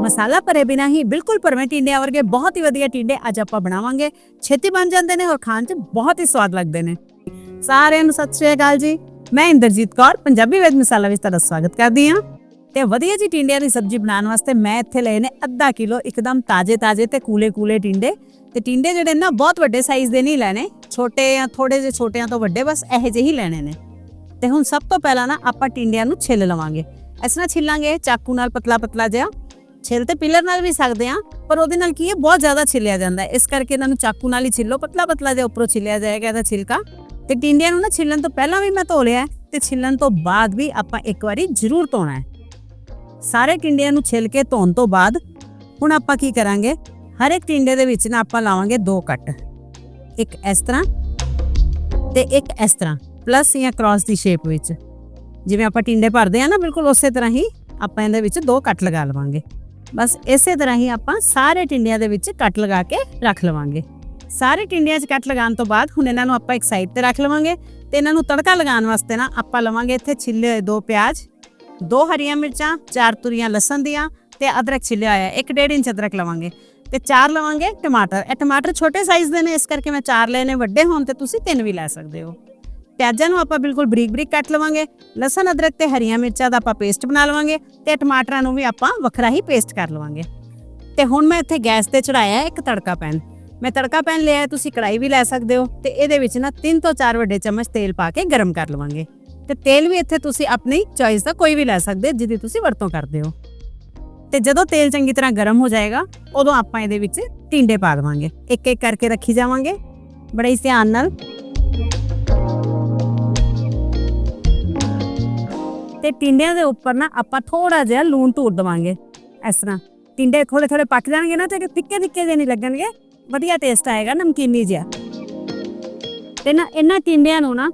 ਮਸਾਲਾ ਭਰੇ ਬਿਨਾ ਹੀ ਬਿਲਕੁਲ ਭਰਵੇਂ ਟਿੰਡਿਆਂ ਵਰਗੇ ਬਹੁਤ ਹੀ ਵਧੀਆ ਟਿੰਡੇ ਅੱਜ ਆਪਾਂ ਬਣਾਵਾਂਗੇ। ਛੇਤੀ ਬਣ ਜਾਂਦੇ ਨੇ ਔਰ ਖਾਣ 'ਚ ਬਹੁਤ ਹੀ ਸਵਾਦ ਲੱਗਦੇ ਨੇ। ਸਾਰਿਆਂ ਨੂੰ ਸਤਿ ਸ਼੍ਰੀ ਅਕਾਲ ਜੀ। ਮੈਂ ਇੰਦਰਜੀਤ ਕੌਰ, ਪੰਜਾਬੀ ਵੇਦ ਮਸਾਲਾ ਵਿੱਚ ਤੁਹਾਡਾ ਸਵਾਗਤ ਕਰਦੀ ਹਾਂ। ਤੇ ਵਧੀਆ ਜੀ ਟਿੰਡਿਆਂ ਦੀ ਸਬਜ਼ੀ ਬਣਾਉਣ ਵਾਸਤੇ ਮੈਂ ਇੱਥੇ ਲਏ ਨੇ ਅੱਧਾ ਕਿਲੋ ਇੱਕਦਮ ਤਾਜ਼ੇ ਤਾਜ਼ੇ ਤੇ ਕੂਲੇ ਕੂਲੇ ਟਿੰਡੇ। ਤੇ ਟਿੰਡੇ ਜਿਹੜੇ ਨਾ ਬਹੁਤ ਵੱਡੇ ਸਾਈਜ਼ ਦੇ ਨਹੀਂ ਲੈਣੇ। ਛੋਟੇ ਜਾਂ ਥੋੜੇ ਜਿਹੇ ਛੋਟਿਆਂ ਤੋਂ ਵੱਡੇ ਬਸ ਇਹੋ ਜਿਹੇ ਹੀ ਲੈਣੇ ਨੇ। ਤੇ ਹੁਣ ਸਭ ਤੋਂ ਪਹਿਲਾਂ ਨਾ ਆਪਾਂ ਟਿੰਡਿਆਂ ਨੂੰ ਛਿੱਲ ਲਵਾਂਗੇ। ਇਸ ਤਰ੍ਹਾਂ ਛਿੱਲਾਂਗੇ ਚਾਕੂ ਨਾਲ ਪਤਲਾ ਪਤਲਾ ਜਿਹਾ। ਛਿੱਲ ਤੇ ਪਿਲਰ ਨਾਲ ਵੀ ਸਕਦੇ ਆ ਪਰ ਉਹਦੇ ਨਾਲ ਕੀ ਹੈ, ਬਹੁਤ ਜ਼ਿਆਦਾ ਛਿੱਲਿਆ ਜਾਂਦਾ ਹੈ। ਇਸ ਕਰਕੇ ਇਹਨਾਂ ਨੂੰ ਚਾਕੂ ਨਾਲ ਹੀ ਛਿੱਲੋ ਪਤਲਾ ਪਤਲਾ ਜਿਹਾ ਉੱਪਰੋਂ ਛਿੱਲਿਆ ਜਾਏਗਾ ਇਹਦਾ ਛਿਲਕਾ। ਤੇ ਟਿੰਡਿਆਂ ਨੂੰ ਨਾ ਛਿੱਲਣ ਤੋਂ ਪਹਿਲਾਂ ਵੀ ਮੈਂ ਧੋ ਲਿਆ ਤੇ ਛਿੱਲਣ ਤੋਂ ਬਾਅਦ ਵੀ ਆਪਾਂ ਇੱਕ ਵਾਰੀ ਜ਼ਰੂਰ ਧੋਣਾ ਹੈ। ਸਾਰੇ ਟਿੰਡਿਆਂ ਨੂੰ ਛਿੱਲ ਕੇ ਧੋਣ ਤੋਂ ਬਾਅਦ ਹੁਣ ਆਪਾਂ ਕੀ ਕਰਾਂਗੇ, ਹਰ ਇੱਕ ਟਿੰਡੇ ਦੇ ਵਿੱਚ ਨਾ ਆਪਾਂ ਲਾਵਾਂਗੇ ਦੋ ਕੱਟ। ਇੱਕ ਇਸ ਤਰ੍ਹਾਂ ਤੇ ਇੱਕ ਇਸ ਤਰ੍ਹਾਂ ਪਲੱਸ ਜਾਂ ਕ੍ਰਾਸ ਦੀ ਸ਼ੇਪ ਵਿੱਚ। ਜਿਵੇਂ ਆਪਾਂ ਟਿੰਡੇ ਭਰਦੇ ਆ ਨਾ, ਬਿਲਕੁਲ ਉਸੇ ਤਰ੍ਹਾਂ ਹੀ ਆਪਾਂ ਇਹਦੇ ਵਿੱਚ ਦੋ ਕੱਟ ਲਗਾ ਲਵਾਂਗੇ। ਬਸ ਇਸੇ ਤਰ੍ਹਾਂ ਹੀ ਆਪਾਂ ਸਾਰੇ ਟਿੰਡਿਆਂ ਦੇ ਵਿੱਚ ਕੱਟ ਲਗਾ ਕੇ ਰੱਖ ਲਵਾਂਗੇ। ਸਾਰੇ ਟਿੰਡਿਆਂ 'ਚ ਕੱਟ ਲਗਾਉਣ ਤੋਂ ਬਾਅਦ ਹੁਣ ਇਹਨਾਂ ਨੂੰ ਆਪਾਂ ਇੱਕ ਸਾਈਡ ਤੇ ਰੱਖ ਲਵਾਂਗੇ ਤੇ ਇਹਨਾਂ ਨੂੰ ਤੜਕਾ ਲਗਾਉਣ ਵਾਸਤੇ ਨਾ ਆਪਾਂ ਲਵਾਂਗੇ ਇੱਥੇ ਛਿੱਲੇ ਹੋਏ ਦੋ ਪਿਆਜ਼, ਦੋ ਹਰੀਆਂ ਮਿਰਚਾਂ, ਚਾਰ ਤੁਰੀਆਂ ਲਸਣ ਦੀਆਂ ਤੇ ਅਦਰਕ ਛਿੱਲਿਆ ਹੋਇਆ ਇੱਕ ਡੇਢ ਇੰਚ ਅਦਰਕ ਲਵਾਂਗੇ ਤੇ ਚਾਰ ਲਵਾਂਗੇ ਟਮਾਟਰ। ਇਹ ਟਮਾਟਰ ਛੋਟੇ ਸਾਈਜ਼ ਦੇ ਨੇ, ਇਸ ਕਰਕੇ ਮੈਂ ਚਾਰ ਲਏ ਨੇ, ਵੱਡੇ ਹੋਣ ਤੇ ਤੁਸੀਂ ਤਿੰਨ ਵੀ ਲੈ ਸਕਦੇ ਹੋ। ਪਿਆਜ਼ਾਂ ਨੂੰ ਆਪਾਂ ਬਿਲਕੁਲ ਬਰੀਕ ਬਰੀਕ ਕੱਟ ਲਵਾਂਗੇ, ਲਸਣ, ਅਦਰਕ ਤੇ ਹਰੀਆਂ ਮਿਰਚਾਂ ਦਾ ਆਪਾਂ ਪੇਸਟ ਬਣਾ ਲਵਾਂਗੇ ਤੇ ਟਮਾਟਰਾਂ ਨੂੰ ਵੀ ਆਪਾਂ ਵੱਖਰਾ ਹੀ ਪੇਸਟ ਕਰ ਲਵਾਂਗੇ। ਤੇ ਹੁਣ ਮੈਂ ਇੱਥੇ ਗੈਸ ਤੇ ਚੜਾਇਆ ਇੱਕ ਤੜਕਾ ਪੈਨ। ਮੈਂ ਤੜਕਾ ਪੈਨ ਲਿਆ, ਤੁਸੀਂ ਕੜਾਈ ਵੀ ਲੈ ਸਕਦੇ ਹੋ ਤੇ ਇਹਦੇ ਵਿੱਚ ਨਾ 3 ਤੋਂ 4 ਵੱਡੇ ਚਮਚ ਤੇਲ ਪਾ ਕੇ ਗਰਮ ਕਰ ਲਵਾਂਗੇ। ਤੇ ਤੇਲ ਵੀ ਇੱਥੇ ਤੁਸੀਂ ਆਪਣੀ ਚੋਇਸ ਦਾ ਕੋਈ ਵੀ ਲੈ ਸਕਦੇ ਹੋ ਜਿਹਦੀ ਤੁਸੀਂ ਵਰਤੋਂ ਕਰਦੇ ਹੋ। ਤੇ ਜਦੋਂ ਤੇਲ ਚੰਗੀ ਤਰ੍ਹਾਂ ਗਰਮ ਹੋ ਜਾਏਗਾ, ਉਦੋਂ ਆਪਾਂ ਇਹਦੇ ਵਿੱਚ ਟਿੰਡੇ ਪਾ ਦੇਵਾਂਗੇ। ਇੱਕ ਇੱਕ ਕਰਕੇ ਰੱਖੀ ਜਾਵਾਂਗੇ, ਬੜੇ ਹੀ ਧਿਆਨ ਨਾਲ। ਤੇ ਟਿੰਡਿਆਂ ਦੇ ਉੱਪਰ ਨਾ ਆਪਾਂ ਥੋੜਾ ਜਿਹਾ ਲੂਣ ਧੂਰ ਦਵਾਂਗੇ, ਇਸ ਤਰ੍ਹਾਂ। ਟਿੰਡੇ ਥੋੜੇ ਥੋੜੇ ਪੱਕ ਜਾਣਗੇ ਨਾ, ਤੇ ਤਿੱਕੇ ਤਿੱਕੇ ਜਿਹੇ ਨਹੀਂ ਲੱਗਣਗੇ। ਵਧੀਆ ਟੇਸਟ ਆਏਗਾ, ਨਮਕੀਨੀ ਜਿਹਾ। ਤੇ ਨਾ ਇਹਨਾਂ ਟਿੰਡਿਆਂ ਨੂੰ ਨਾ,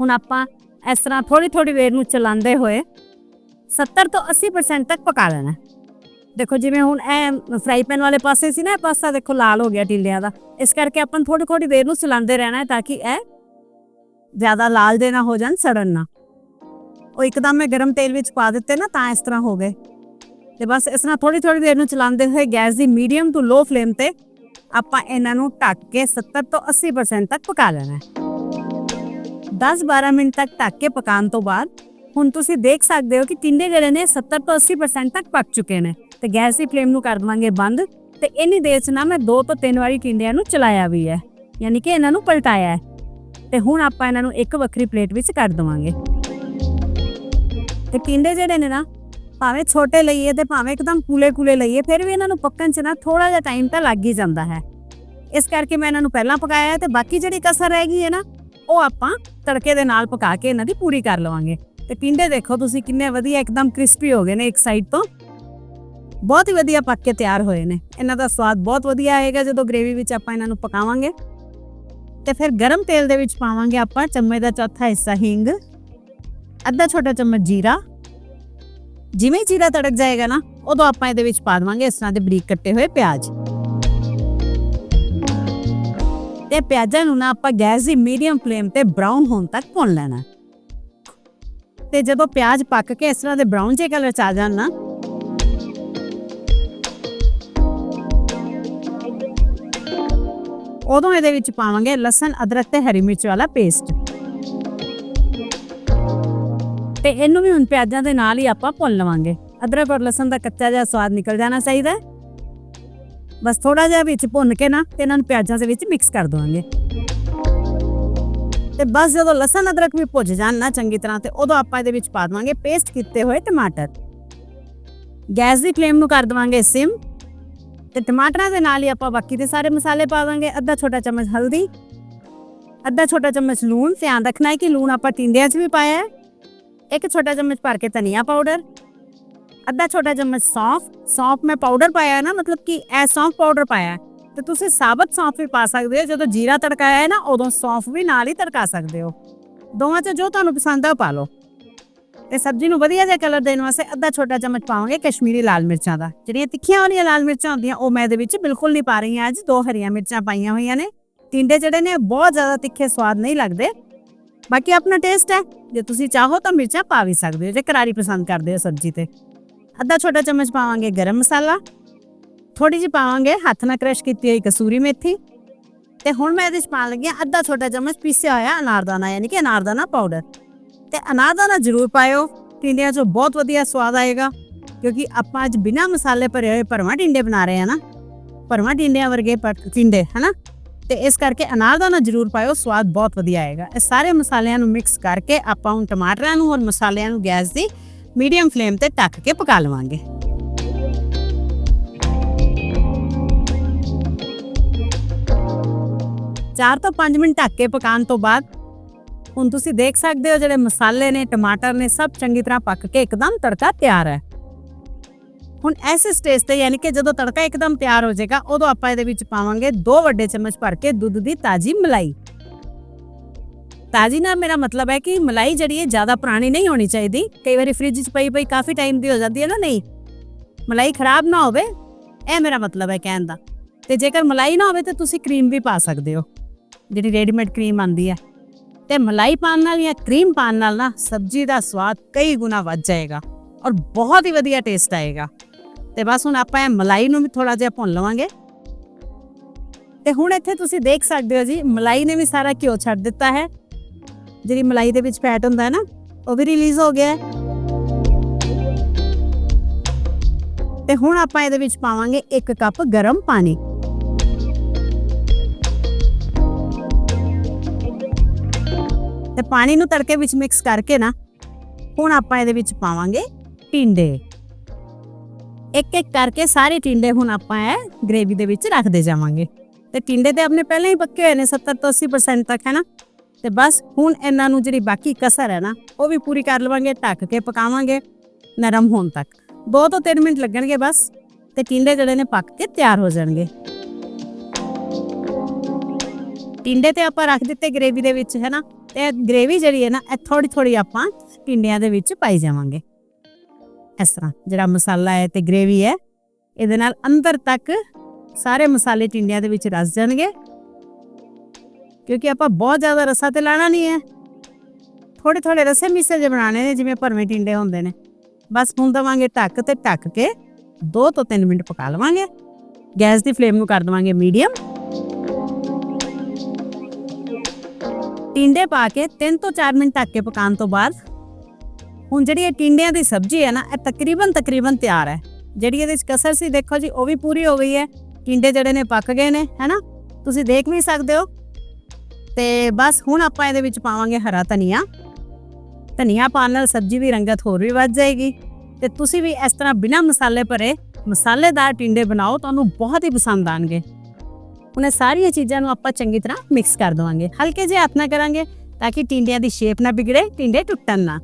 ਹੁਣ ਆਪਾਂ ਇਸ ਤਰ੍ਹਾਂ ਥੋੜੀ ਥੋੜੀ ਵੇਰ ਨੂੰ ਚਲਾਉਂਦੇ ਹੋਏ 70 ਤੋਂ 80% ਤੱਕ ਪਕਾ ਲੈਣਾ। ਦੇਖੋ, ਜਿਵੇਂ ਹੁਣ ਇਹ ਫਰਾਈ ਪੈਨ ਵਾਲੇ ਪਾਸੇ ਸੀ ਨਾ, ਇਹ ਪਾਸਾ ਦੇਖੋ ਲਾਲ ਹੋ ਗਿਆ ਟਿੰਡਿਆਂ ਦਾ। ਇਸ ਕਰਕੇ ਆਪਾਂ ਥੋੜੀ ਥੋੜੀ ਵੇਰ ਨੂੰ ਚਲਾਉਂਦੇ ਰਹਿਣਾ ਹੈ ਤਾਂ ਕਿ ਇਹ ਜ਼ਿਆਦਾ ਲਾਲ ਦੇ ਨਾ ਹੋ ਜਾਣ, ਸੜਨ ਨਾ। ਉਹ ਇੱਕਦਮ ਮੈਂ ਗਰਮ ਤੇਲ ਵਿੱਚ ਪਾ ਦਿੱਤੇ ਨਾ, ਤਾਂ ਇਸ ਤਰ੍ਹਾਂ ਹੋ ਗਏ। ਤੇ ਬਸ ਇਸ ਤਰ੍ਹਾਂ ਥੋੜੀ ਥੋੜੀ ਦੇਰ ਨੂੰ ਚਲਾਉਂਦੇ ਹੋਏ ਗੈਸ ਦੀ ਮੀਡੀਅਮ ਤੋਂ ਲੋ ਫਲੇਮ ਤੇ ਆਪਾਂ ਇਹਨਾਂ ਨੂੰ ਢੱਕ ਕੇ 70 ਤੋਂ 80% ਤੱਕ ਪਕਾ ਲੈਣਾ ਹੈ। 10-12 ਮਿੰਟ ਤੱਕ ਢੱਕ ਕੇ ਪਕਾਉਣ ਤੋਂ ਬਾਅਦ, ਹੁਣ ਤੁਸੀਂ ਦੇਖ ਸਕਦੇ ਹੋ ਕਿ ਟਿੰਡੇ ਜਿਹੜੇ ਨੇ 70 ਤੋਂ 80% ਤੱਕ ਪੱਕ ਚੁੱਕੇ ਨੇ। ਤੇ ਗੈਸ ਦੀ ਫਲੇਮ ਨੂੰ ਕਰ ਦਵਾਂਗੇ ਬੰਦ ਤੇ ਇੰਨੀ ਦੇਰ 'ਚ ਨਾ ਮੈਂ ਦੋ ਤੋਂ ਤਿੰਨ ਵਾਰੀ ਟਿੰਡਿਆਂ ਨੂੰ ਚਲਾਇਆ ਵੀ ਹੈ, ਯਾਨੀ ਕਿ ਇਹਨਾਂ ਨੂੰ ਪਲਟਾਇਆ ਹੈ। ਤੇ ਹੁਣ ਆਪਾਂ ਇਹਨਾਂ ਨੂੰ ਇੱਕ ਵੱਖਰੀ ਪਲੇਟ ਵਿੱਚ ਕੱਢ ਦਵਾਂਗੇ। ਤੇ ਟਿੰਡੇ ਜਿਹੜੇ ਨੇ ਨਾ, ਭਾਵੇਂ ਛੋਟੇ ਲਈਏ ਤੇ ਭਾਵੇਂ ਇੱਕਦਮ ਕੂਲੇ ਕੂਲੇ ਲਈਏ, ਫਿਰ ਵੀ ਇਹਨਾਂ ਨੂੰ ਪੱਕਣ 'ਚ ਨਾ ਥੋੜਾ ਜਿਹਾ ਟਾਈਮ ਤਾਂ ਲੱਗ ਹੀ ਜਾਂਦਾ ਹੈ। ਇਸ ਕਰਕੇ ਮੈਂ ਇਹਨਾਂ ਨੂੰ ਪਹਿਲਾਂ ਪਕਾਇਆ ਹੈ ਤੇ ਬਾਕੀ ਜਿਹੜੀ ਕਸਰ ਰਹਿ ਗਈ ਹੈ ਨਾ, ਉਹ ਆਪਾਂ ਤੜਕੇ ਦੇ ਨਾਲ ਪਕਾ ਕੇ ਇਹਨਾਂ ਦੀ ਪੂਰੀ ਕਰ ਲਵਾਂਗੇ। ਤੇ ਟਿੰਡੇ ਦੇਖੋ ਤੁਸੀਂ ਕਿੰਨੇ ਵਧੀਆ ਇੱਕਦਮ ਕ੍ਰਿਸਪੀ ਹੋ ਗਏ ਨੇ ਇੱਕ ਸਾਈਡ ਤੋਂ। ਬਹੁਤ ਹੀ ਵਧੀਆ ਪੱਕ ਕੇ ਤਿਆਰ ਹੋਏ ਨੇ। ਇਹਨਾਂ ਦਾ ਸਵਾਦ ਬਹੁਤ ਵਧੀਆ ਆਏਗਾ ਜਦੋਂ ਗ੍ਰੇਵੀ ਵਿੱਚ ਆਪਾਂ ਇਹਨਾਂ ਨੂੰ ਪਕਾਵਾਂਗੇ। ਤੇ ਫਿਰ ਗਰਮ ਤੇਲ ਦੇ ਵਿੱਚ ਪਾਵਾਂਗੇ ਆਪਾਂ ਚਮਚ ਦਾ ਚੌਥਾ ਹਿੱਸਾ ਹਿੰਗ। ਅੱਧਾ ਛੋਟਾ ਚਮਚ ਜੀਰਾ। ਜਿਵੇਂ ਜੀਰਾ ਤੜਕ ਜਾਏਗਾ ਨਾ, ਉਦੋਂ ਆਪਾਂ ਇਹਦੇ ਵਿੱਚ ਪਾ ਦੇਵਾਂਗੇ ਇਸ ਤਰ੍ਹਾਂ ਦੇ ਬਰੀਕ ਕੱਟੇ ਹੋਏ ਪਿਆਜ਼। ਤੇ ਪਿਆਜ਼ਾਂ ਨੂੰ ਨਾ ਆਪਾਂ ਗੈਸ ਦੀ ਮੀਡੀਅਮ ਫਲੇਮ ਤੇ ਬ੍ਰਾਊਨ ਹੋਣ ਤੱਕ ਭੁੰਨ ਲੈਣਾ। ਤੇ ਜਦੋਂ ਪਿਆਜ਼ ਪੱਕ ਕੇ ਇਸ ਤਰ੍ਹਾਂ ਦੇ ਬ੍ਰਾਊਨ ਜੇ ਕਲਰ ਚ ਆ ਜਾਣ ਨਾ, ਉਦੋਂ ਇਹਦੇ ਵਿੱਚ ਪਾਵਾਂਗੇ ਲਸਣ, ਅਦਰਕ ਤੇ ਹਰੀ ਮਿਰਚ ਵਾਲਾ ਪੇਸਟ ਤੇ ਇਹਨੂੰ ਵੀ ਹੁਣ ਪਿਆਜ਼ਾਂ ਦੇ ਨਾਲ ਹੀ ਆਪਾਂ ਭੁੰਨ ਲਵਾਂਗੇ। ਅਦਰਕ ਔਰ ਲਸਣ ਦਾ ਕੱਚਾ ਜਿਹਾ ਸਵਾਦ ਨਿਕਲ ਜਾਣਾ ਚਾਹੀਦਾ ਬਸ ਥੋੜਾ ਜਿਹਾ ਵਿੱਚ ਭੁੰਨ ਕੇ ਨਾ ਤੇ ਇਹਨਾਂ ਨੂੰ ਪਿਆਜ਼ਾਂ ਦੇ ਵਿੱਚ ਮਿਕਸ ਕਰ ਦਵਾਂਗੇ। ਤੇ ਬਸ ਜਦੋਂ ਲਸਣ, ਅਦਰਕ ਵੀ ਭੁੱਜ ਜਾਣ ਨਾ ਚੰਗੀ ਤਰ੍ਹਾਂ ਤੇ ਉਦੋਂ ਆਪਾਂ ਇਹਦੇ ਵਿੱਚ ਪਾ ਦਵਾਂਗੇ ਪੇਸਟ ਕੀਤੇ ਹੋਏ ਟਮਾਟਰ। ਗੈਸ ਦੀ ਫਲੇਮ ਨੂੰ ਕਰ ਦਵਾਂਗੇ ਸਿਮ। ਤੇ ਟਮਾਟਰਾਂ ਦੇ ਨਾਲ ਹੀ ਆਪਾਂ ਬਾਕੀ ਦੇ ਸਾਰੇ ਮਸਾਲੇ ਪਾ ਦਾਂਗੇ ਅੱਧਾ ਛੋਟਾ ਚਮਚ ਹਲਦੀ। ਅੱਧਾ ਛੋਟਾ ਚਮਚ ਲੂਣ। ਧਿਆਨ ਰੱਖਣਾ ਹੈ ਕਿ ਲੂਣ ਆਪਾਂ ਟਿੰਡਿਆਂ 'ਚ ਵੀ ਪਾਇਆ ਹੈ। ਇੱਕ ਛੋਟਾ ਚਮਚ ਭਰ ਕੇ ਧਨੀਆ ਪਾਊਡਰ ਅੱਧਾ ਛੋਟਾ ਚਮਚ ਸੌਂਫ ਸੌਂਫ ਮੈਂ ਪਾਊਡਰ ਪਾਇਆ ਨਾ ਮਤਲਬ ਕਿ ਇਹ ਸੌਂਫ ਪਾਊਡਰ ਪਾਇਆ ਤੇ ਤੁਸੀਂ ਸਾਬਤ ਸੌਂਫ ਵੀ ਪਾ ਸਕਦੇ ਹੋ ਜਦੋਂ ਜੀਰਾ ਤੜਕਾਇਆ ਹੈ ਨਾ ਉਦੋਂ ਸੌਂਫ ਵੀ ਨਾਲ ਹੀ ਤੜਕਾ ਸਕਦੇ ਹੋ ਦੋਵਾਂ 'ਚ ਜੋ ਤੁਹਾਨੂੰ ਪਸੰਦ ਆ ਉਹ ਪਾ ਲਓ ਤੇ ਸਬਜ਼ੀ ਨੂੰ ਵਧੀਆ ਜਿਹਾ ਕਲਰ ਦੇਣ ਵਾਸਤੇ ਅੱਧਾ ਛੋਟਾ ਚਮਚ ਪਾਵਾਂਗੇ ਕਸ਼ਮੀਰੀ ਲਾਲ ਮਿਰਚਾਂ ਦਾ ਜਿਹੜੀਆਂ ਤਿੱਖੀਆਂ ਵਾਲੀਆਂ ਲਾਲ ਮਿਰਚਾਂ ਹੁੰਦੀਆਂ ਉਹ ਮੈਂ ਇਹਦੇ ਵਿੱਚ ਬਿਲਕੁਲ ਨਹੀਂ ਪਾ ਰਹੀ ਹਾਂ ਅੱਜ ਦੋ ਹਰੀਆਂ ਮਿਰਚਾਂ ਪਾਈਆਂ ਹੋਈਆਂ ਨੇ ਟਿੰਡੇ ਜਿਹੜੇ ਨੇ ਬਹੁਤ ਜ਼ਿਆਦਾ ਤਿੱਖੇ ਸਵਾਦ ਨਹੀਂ ਲੱਗਦੇ ਬਾਕੀ ਆਪਣਾ ਟੇਸਟ ਹੈ। ਜੇ ਤੁਸੀਂ ਚਾਹੋ ਤਾਂ ਮਿਰਚਾਂ ਪਾ ਵੀ ਸਕਦੇ ਹੋ, ਜੇ ਕਰਾਰੀ ਪਸੰਦ ਕਰਦੇ ਹੋ ਸਬਜ਼ੀ ਤੇ। ਅੱਧਾ ਛੋਟਾ ਚਮਚ ਪਾਵਾਂਗੇ ਗਰਮ ਮਸਾਲਾ। ਥੋੜੀ ਜਿਹੀ ਪਾਵਾਂਗੇ ਹੱਥ ਨਾਲ ਕ੍ਰਸ਼ ਕੀਤੀ ਹੋਈ ਕਸੂਰੀ ਮੇਥੀ। ਤੇ ਹੁਣ ਮੈਂ ਇਹਦੇ ਚ ਪਾਣ ਲੱਗੀ ਹਾਂ ਅੱਧਾ ਛੋਟਾ ਚਮਚ ਪੀਸਿਆ ਹੋਇਆ ਅਨਾਰਦਾਨਾ, ਯਾਨੀ ਕਿ ਅਨਾਰਦਾਨਾ ਪਾਊਡਰ ਤੇ ਅਨਾਰਦਾਨਾ ਜ਼ਰੂਰ ਪਾਇਓ। ਟਿੰਡਿਆਂ 'ਚੋਂ ਬਹੁਤ ਵਧੀਆ ਸਵਾਦ ਆਏਗਾ। ਕਿਉਂਕਿ ਆਪਾਂ ਅੱਜ ਬਿਨਾ ਮਸਾਲੇ ਭਰੇ ਹੋਏ ਭਰਵਾਂ ਟਿੰਡੇ ਬਣਾ ਰਹੇ ਹਾਂ ਨਾ। ਭਰਵਾਂ ਟਿੰਡਿਆਂ ਵਰਗੇ ਪਰ- ਟਿੰਡੇ, ਹਨਾ? ਤੇ ਇਸ ਕਰਕੇ ਅਨਾਰਦਾਨਾ ਜ਼ਰੂਰ ਪਾਇਓ, ਸਵਾਦ ਬਹੁਤ ਵਧੀਆ ਆਏਗਾ। ਇਹ ਸਾਰੇ ਮਸਾਲਿਆਂ ਨੂੰ ਮਿਕਸ ਕਰਕੇ ਆਪਾਂ ਹੁਣ ਟਮਾਟਰਾਂ ਨੂੰ ਔਰ ਮਸਾਲਿਆਂ ਨੂੰ ਗੈਸ ਦੀ ਮੀਡੀਅਮ ਫਲੇਮ ਤੇ ਢੱਕ ਕੇ ਪਕਾ ਲਵਾਂਗੇ। ਚਾਰ ਤੋਂ 5 ਮਿੰਟ ਢੱਕ ਕੇ ਪਕਾਉਣ ਤੋਂ ਬਾਅਦ ਹੁਣ ਤੁਸੀਂ ਦੇਖ ਸਕਦੇ ਹੋ ਜਿਹੜੇ ਮਸਾਲੇ ਨੇ, ਟਮਾਟਰ ਨੇ, ਸਭ ਚੰਗੀ ਤਰ੍ਹਾਂ ਪੱਕ ਕੇ ਇੱਕਦਮ ਤੜਕਾ ਤਿਆਰ ਹੈ। ਹੁਣ ਇਸ ਸਟੇਜ ਤੇ ਯਾਨੀ ਕਿ ਜਦੋਂ ਤੜਕਾ ਇੱਕਦਮ ਤਿਆਰ ਹੋ ਜਾਏਗਾ, ਉਦੋਂ ਆਪਾਂ ਇਹਦੇ ਵਿੱਚ ਪਾਵਾਂਗੇ ਦੋ ਵੱਡੇ ਚਮਚ ਭਰ ਕੇ ਦੁੱਧ ਦੀ ਤਾਜੀ ਮਲਾਈ। ਤਾਜੀ ਨਾਲ ਮੇਰਾ ਮਤਲਬ ਹੈ ਕਿ ਮਲਾਈ ਜਿਹੜੀ ਹੈ ਜ਼ਿਆਦਾ ਪੁਰਾਣੀ ਨਹੀਂ ਹੋਣੀ ਚਾਹੀਦੀ। ਕਈ ਵਾਰੀ ਫ੍ਰਿਜ 'ਚ ਪਈ ਪਈ ਕਾਫੀ ਟਾਈਮ ਦੀ ਹੋ ਜਾਂਦੀ ਹੈ ਨਾ, ਨਹੀਂ। ਮਲਾਈ ਖਰਾਬ ਨਾ ਹੋਵੇ, ਇਹ ਮੇਰਾ ਮਤਲਬ ਹੈ ਕਹਿਣ ਦਾ। ਤੇ ਜੇਕਰ ਮਲਾਈ ਨਾ ਹੋਵੇ ਤਾਂ ਤੁਸੀਂ ਕਰੀਮ ਵੀ ਪਾ ਸਕਦੇ ਹੋ, ਜਿਹੜੀ ਰੈਡੀਮੇਡ ਕਰੀਮ ਆਂਦੀ ਹੈ। ਤੇ ਮਲਾਈ ਪਾਣ ਨਾਲ ਜਾਂ ਕਰੀਮ ਪਾਣ ਨਾਲ ਨਾ ਸਬਜ਼ੀ ਦਾ ਸਵਾਦ ਕਈ ਗੁਣਾ ਵੱਧ ਜਾਏਗਾ ਔਰ ਬਹੁਤ ਹੀ ਵਧੀਆ ਟੇਸਟ ਆਏਗਾ। ਤੇ ਬਸ ਹੁਣ ਆਪਾਂ ਇਹ ਮਲਾਈ ਨੂੰ ਵੀ ਥੋੜਾ ਜਿਹਾ ਭੁੰਨ ਲਵਾਂਗੇ। ਤੇ ਹੁਣ ਇੱਥੇ ਤੁਸੀਂ ਦੇਖ ਸਕਦੇ ਹੋ ਜੀ, ਮਲਾਈ ਨੇ ਵੀ ਸਾਰਾ ਘਿਓ ਛੱਡ ਦਿੱਤਾ ਹੈ। ਜਿਹੜੀ ਮਲਾਈ ਦੇ ਵਿੱਚ ਫੈਟ ਹੁੰਦਾ ਹੈ ਨਾ, ਉਹ ਵੀ ਰਿਲੀਜ਼ ਹੋ ਗਿਆ ਹੈ। ਤੇ ਹੁਣ ਆਪਾਂ ਇਹਦੇ ਵਿੱਚ ਪਾਵਾਂਗੇ 1 ਕੱਪ ਗਰਮ ਪਾਣੀ। ਤੇ ਪਾਣੀ ਨੂੰ ਤੜਕੇ ਵਿੱਚ ਮਿਕਸ ਕਰਕੇ ਨਾ, ਹੁਣ ਆਪਾਂ ਇਹਦੇ ਵਿੱਚ ਪਾਵਾਂਗੇ ਟਿੰਡੇ। ਇੱਕ ਇੱਕ ਕਰਕੇ ਸਾਰੇ ਟਿੰਡੇ ਹੁਣ ਆਪਾਂ ਇਹ ਗ੍ਰੇਵੀ ਦੇ ਵਿੱਚ ਰੱਖਦੇ ਜਾਵਾਂਗੇ। ਤੇ ਟਿੰਡੇ ਤੇ ਆਪਣੇ ਪਹਿਲਾਂ ਹੀ ਪੱਕੇ ਹੋਏ ਨੇ 70 ਤੋਂ 80% ਤੱਕ, ਹੈ ਨਾ? ਤੇ ਬਸ ਹੁਣ ਇਹਨਾਂ ਨੂੰ ਜਿਹੜੀ ਬਾਕੀ ਕਸਰ ਹੈ ਨਾ, ਉਹ ਵੀ ਪੂਰੀ ਕਰ ਲਵਾਂਗੇ, ਢੱਕ ਕੇ ਪਕਾਵਾਂਗੇ, ਨਰਮ ਹੋਣ ਤੱਕ। 2 ਤੋਂ 3 ਮਿੰਟ ਲੱਗਣਗੇ ਬਸ, ਤੇ ਟਿੰਡੇ ਜਿਹੜੇ ਨੇ ਪੱਕ ਕੇ ਤਿਆਰ ਹੋ ਜਾਣਗੇ। ਟਿੰਡੇ ਤੇ ਆਪਾਂ ਰੱਖ ਦਿੱਤੇ ਗ੍ਰੇਵੀ ਦੇ ਵਿੱਚ, ਹੈ ਨਾ? ਤੇ ਗ੍ਰੇਵੀ ਜਿਹੜੀ ਹੈ ਨਾ, ਇਹ ਥੋੜੀ ਥੋੜੀ ਆਪਾਂ ਟਿੰਡਿਆਂ ਦੇ ਵਿੱਚ ਪਾਈ ਜਾਵਾਂਗੇ। ਇਸ ਤਰ੍ਹਾਂ ਜਿਹੜਾ ਮਸਾਲਾ ਹੈ ਤੇ ਗ੍ਰੇਵੀ ਹੈ, ਇਹਦੇ ਨਾਲ ਅੰਦਰ ਤੱਕ ਸਾਰੇ ਮਸਾਲੇ ਟਿੰਡਿਆਂ ਦੇ ਵਿੱਚ ਰਸ ਜਾਣਗੇ। ਕਿਉਂਕਿ ਆਪਾਂ ਬਹੁਤ ਜ਼ਿਆਦਾ ਰਸਾ ਤੇ ਲਾਣਾ ਨਹੀਂ ਹੈ। ਥੋੜੇ ਥੋੜੇ ਰਸੇ ਮਿਸੇ ਜਿਹੇ ਬਣਾਣੇ ਨੇ, ਜਿਵੇਂ ਭਰਵੇਂ ਟਿੰਡੇ ਹੁੰਦੇ ਨੇ। ਬਸ ਹੁਣ ਦਵਾਂਗੇ ਢੱਕ ਤੇ ਢੱਕ ਕੇ 2 ਤੋਂ 3 ਮਿੰਟ ਪਕਾ ਲਵਾਂਗੇ। ਗੈਸ ਦੀ ਫਲੇਮ ਨੂੰ ਕਰ ਦਵਾਂਗੇ ਮੀਡੀਅਮ। ਟਿੰਡੇ ਪਾ ਕੇ 3 ਤੋਂ 4 ਮਿੰਟ ਢੱਕ ਕੇ ਪਕਾਉਣ ਤੋਂ ਬਾਅਦ ਹੁਣ ਜਿਹੜੀ ਇਹ ਟਿੰਡਿਆਂ ਦੀ ਸਬਜ਼ੀ ਹੈ ਨਾ, ਇਹ ਤਕਰੀਬਨ ਤਕਰੀਬਨ ਤਿਆਰ ਹੈ। ਜਿਹੜੀ ਇਹਦੇ ਵਿੱਚ ਕਸਰ ਸੀ, ਦੇਖੋ ਜੀ, ਉਹ ਵੀ ਪੂਰੀ ਹੋ ਗਈ ਹੈ। ਟਿੰਡੇ ਜਿਹੜੇ ਨੇ ਪੱਕ ਗਏ ਨੇ ਹੈਨਾ ਤੁਸੀਂ ਦੇਖ ਵੀ ਸਕਦੇ ਹੋ। ਤੇ ਬਸ ਹੁਣ ਆਪਾਂ ਇਹਦੇ ਵਿੱਚ ਪਾਵਾਂਗੇ ਹਰਾ ਧਨੀਆ। ਧਨੀਆ ਪਾਉਣ ਨਾਲ ਸਬਜ਼ੀ ਦੀ ਰੰਗਤ ਹੋਰ ਵੀ ਵੱਧ ਜਾਏਗੀ। ਤੇ ਤੁਸੀਂ ਵੀ ਇਸ ਤਰ੍ਹਾਂ ਬਿਨਾਂ ਮਸਾਲੇ ਭਰੇ ਮਸਾਲੇਦਾਰ ਟਿੰਡੇ ਬਣਾਓ, ਤੁਹਾਨੂੰ ਬਹੁਤ ਹੀ ਪਸੰਦ ਆਣਗੇ ਹੁਣ ਇਹ ਸਾਰੀਆਂ ਚੀਜ਼ਾਂ ਨੂੰ ਆਪਾਂ ਚੰਗੀ ਤਰ੍ਹਾਂ ਮਿਕਸ ਕਰ ਦਵਾਂਗੇ। ਹਲਕੇ ਜਿਹੇ ਹੱਥ ਨਾਲ ਕਰਾਂਗੇ ਤਾਂ ਕਿ ਟਿੰਡਿਆਂ ਦੀ ਸ਼ੇਪ ਨਾ ਵਿਗੜੇ, ਟਿੰਡੇ ਟੁੱਟਣ ਨਾ।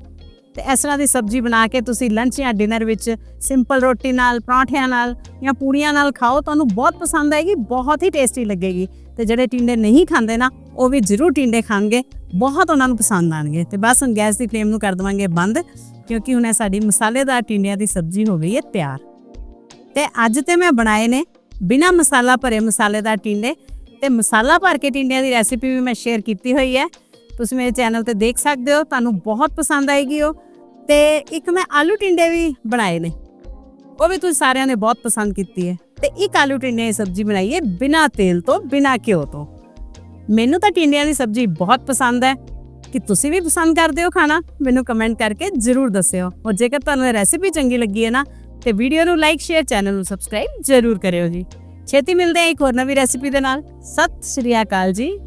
ਤੇ ਇਸ ਤਰ੍ਹਾਂ ਦੀ ਸਬਜ਼ੀ ਬਣਾ ਕੇ ਤੁਸੀਂ ਲੰਚ ਜਾਂ ਡਿਨਰ ਵਿੱਚ ਸਿੰਪਲ ਰੋਟੀ ਨਾਲ, ਪਰੌਂਠਿਆਂ ਨਾਲ ਜਾਂ ਪੂੜੀਆਂ ਨਾਲ ਖਾਓ, ਤੁਹਾਨੂੰ ਬਹੁਤ ਪਸੰਦ ਆਏਗੀ, ਬਹੁਤ ਹੀ ਟੇਸਟੀ ਲੱਗੇਗੀ। ਤੇ ਜਿਹੜੇ ਟਿੰਡੇ ਨਹੀਂ ਖਾਂਦੇ ਨਾ, ਉਹ ਵੀ ਜ਼ਰੂਰ ਟਿੰਡੇ ਖਾਣਗੇ, ਬਹੁਤ ਉਹਨਾਂ ਨੂੰ ਪਸੰਦ ਆਣਗੇ। ਤੇ ਬਸ ਹੁਣ ਗੈਸ ਦੀ ਫਲੇਮ ਨੂੰ ਕਰ ਦਵਾਂਗੇ ਬੰਦ, ਕਿਉਂਕਿ ਹੁਣ ਇਹ ਸਾਡੀ ਮਸਾਲੇਦਾਰ ਟਿੰਡਿਆਂ ਦੀ ਸਬਜ਼ੀ ਹੋ ਗਈ ਹੈ ਤਿਆਰ। ਤੇ ਅੱਜ ਤੇ ਮੈਂ ਬਣਾਏ ਨੇ ਬਿਨਾ ਮਸਾਲਾ ਭਰੇ ਮਸਾਲੇਦਾਰ ਟਿੰਡੇ, ਤੇ ਮਸਾਲਾ ਭਰ ਕੇ ਟਿੰਡਿਆਂ ਦੀ ਰੈਸਿਪੀ ਵੀ ਮੈਂ ਸ਼ੇਅਰ ਕੀਤੀ ਹੋਈ ਹੈ। ਤੁਸੀਂ ਮੇਰੇ ਚੈਨਲ ਤੇ ਦੇਖ ਸਕਦੇ ਹੋ, ਤੁਹਾਨੂੰ ਬਹੁਤ ਪਸੰਦ ਆਏਗੀ ਉਹ। ਤੇ ਇੱਕ ਮੈਂ ਆਲੂ ਟਿੰਡੇ ਵੀ ਬਣਾਏ ਨੇ। ਉਹ ਵੀ ਤੁਸੀਂ ਸਾਰਿਆਂ ਨੇ ਬਹੁਤ ਪਸੰਦ ਕੀਤੀ ਹੈ। ਤੇ ਇੱਕ ਆਲੂ ਟਿੰਡੇ ਦੀ ਸਬਜ਼ੀ ਬਣਾਈ ਹੈ ਬਿਨਾ ਤੇਲ ਤੋਂ, ਬਿਨਾ ਘਿਓ ਤੋਂ। ਮੈਨੂੰ ਤਾਂ ਟਿੰਡਿਆਂ ਦੀ ਸਬਜ਼ੀ ਬਹੁਤ ਪਸੰਦ ਹੈ। ਕਿ ਤੁਸੀਂ ਵੀ ਪਸੰਦ ਕਰਦੇ ਹੋ ਖਾਣਾ, ਮੈਨੂੰ ਕਮੈਂਟ ਕਰਕੇ ਜ਼ਰੂਰ ਦੱਸਿਓ। ਔਰ ਜੇਕਰ ਤੁਹਾਨੂੰ ਇਹ ਰੈਸਿਪੀ ਚੰਗੀ ਲੱਗੀ ਹੈ ਨਾ, ਤੇ ਵੀਡੀਓ ਨੂੰ ਲਾਈਕ, ਸ਼ੇਅਰ, ਚੈਨਲ ਨੂੰ ਸਬਸਕ੍ਰਾਈਬ ਜ਼ਰੂਰ ਕਰਿਓ ਜੀ। ਛੇਤੀ ਮਿਲਦੇ ਹਾਂ ਇੱਕ ਹੋਰ ਨਵੀਂ ਰੈਸਿਪੀ ਦੇ ਨਾਲ। ਸਤਿ ਸ਼੍ਰੀ ਅਕਾਲ ਜੀ।